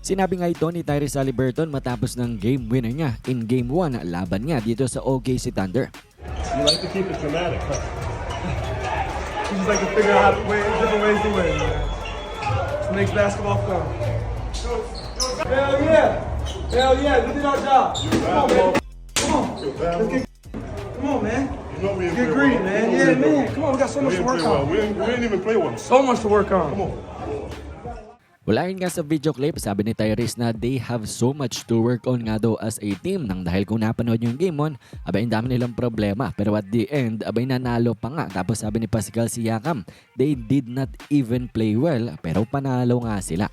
Sinabi nga ito ni Tyrese Halliburton matapos ng game winner niya in Game 1 laban niya dito sa OKC Thunder. You like to keep it dramatic, huh? You just like to figure out ways, different ways to win, man. Just makes basketball fun. Hell yeah! Hell yeah! We did our job. Come on, man. Come on. Let's get. Come on, man. You know we get green, well. man. Yeah, man. Come on, we got so much to work on. We didn't, we didn't even play well. So much to work on. Come on. Wala nga sa video clip, sabi ni Tyrese na they have so much to work on nga daw as a team nang dahil kung napanood yung game on, abay ang dami nilang problema. Pero at the end, abay nanalo pa nga. Tapos sabi ni Pascal Siakam, they did not even play well pero panalo nga sila.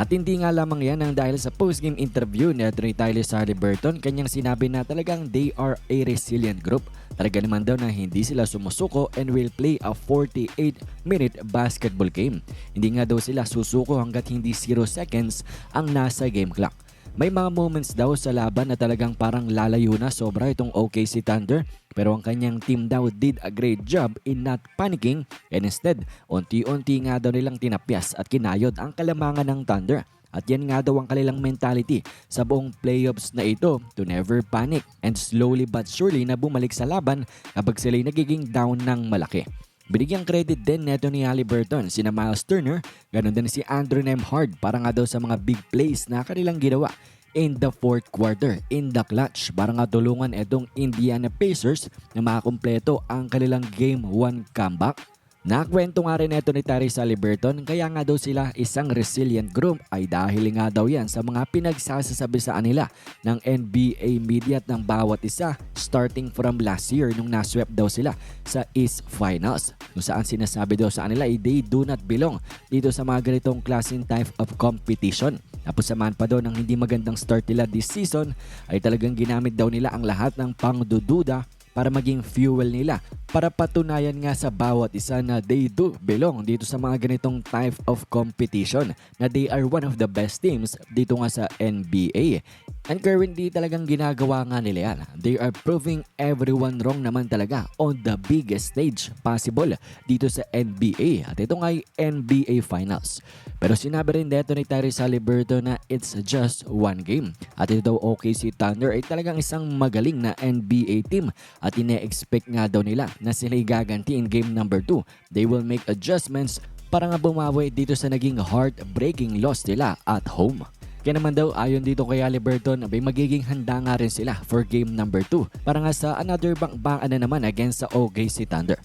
At hindi nga lamang yan ang dahil sa postgame interview ni Anthony Tyler Halliburton, kanyang sinabi na talagang they are a resilient group. Talaga naman daw na hindi sila sumusuko and will play a 48-minute basketball game. Hindi nga daw sila susuko hanggat hindi 0 seconds ang nasa game clock. May mga moments daw sa laban na talagang parang lalayo na sobra itong OKC Thunder pero ang kanyang team daw did a great job in not panicking and instead unti-unti nga daw nilang tinapyas at kinayod ang kalamangan ng Thunder. At yan nga daw ang kanilang mentality sa buong playoffs na ito to never panic and slowly but surely na bumalik sa laban kapag sila'y nagiging down ng malaki. Binigyang credit din neto ni Halliburton, sina Miles Turner, ganun din si Andrew Nemhard para nga daw sa mga big plays na kanilang ginawa in the fourth quarter, in the clutch. Para nga tulungan itong Indiana Pacers na makakumpleto ang kanilang Game 1 comeback. Nakwento nga rin ito ni Tyrese Halliburton kaya nga daw sila isang resilient group ay dahil nga daw yan sa mga pinagsasasabi sa nila ng NBA media at ng bawat isa starting from last year nung naswept daw sila sa East Finals kung saan sinasabi daw sa kanila ay they do not belong dito sa mga ganitong klaseng type of competition. Tapos samahan pa daw ng hindi magandang start nila this season ay talagang ginamit daw nila ang lahat ng pangdududa para maging fuel nila para patunayan nga sa bawat isa na they do belong dito sa mga ganitong type of competition na they are one of the best teams dito nga sa NBA. And currently talagang ginagawa nga nila yan. They are proving everyone wrong naman talaga on the biggest stage possible dito sa NBA. At ito nga ay NBA Finals. Pero sinabi rin dito ni Tyrese Halliburton na it's just one game. At ito daw OKC Thunder ay talagang isang magaling na NBA team at ine-expect nga daw nila na sila'y gaganti in game number 2. They will make adjustments para nga bumawi dito sa naging heartbreaking loss nila at home. Kaya naman daw ayon dito kay Halliburton ay magiging handa nga rin sila for game number 2 para nga sa another bangbangan na naman against sa OKC Thunder.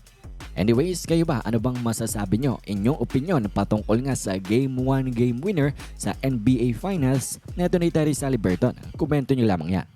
Anyways, kayo ba ano bang masasabi nyo? Inyong opinion patungkol nga sa Game 1 game winner sa NBA Finals na ito ni Tyrese Halliburton. Komento nyo lamang yan.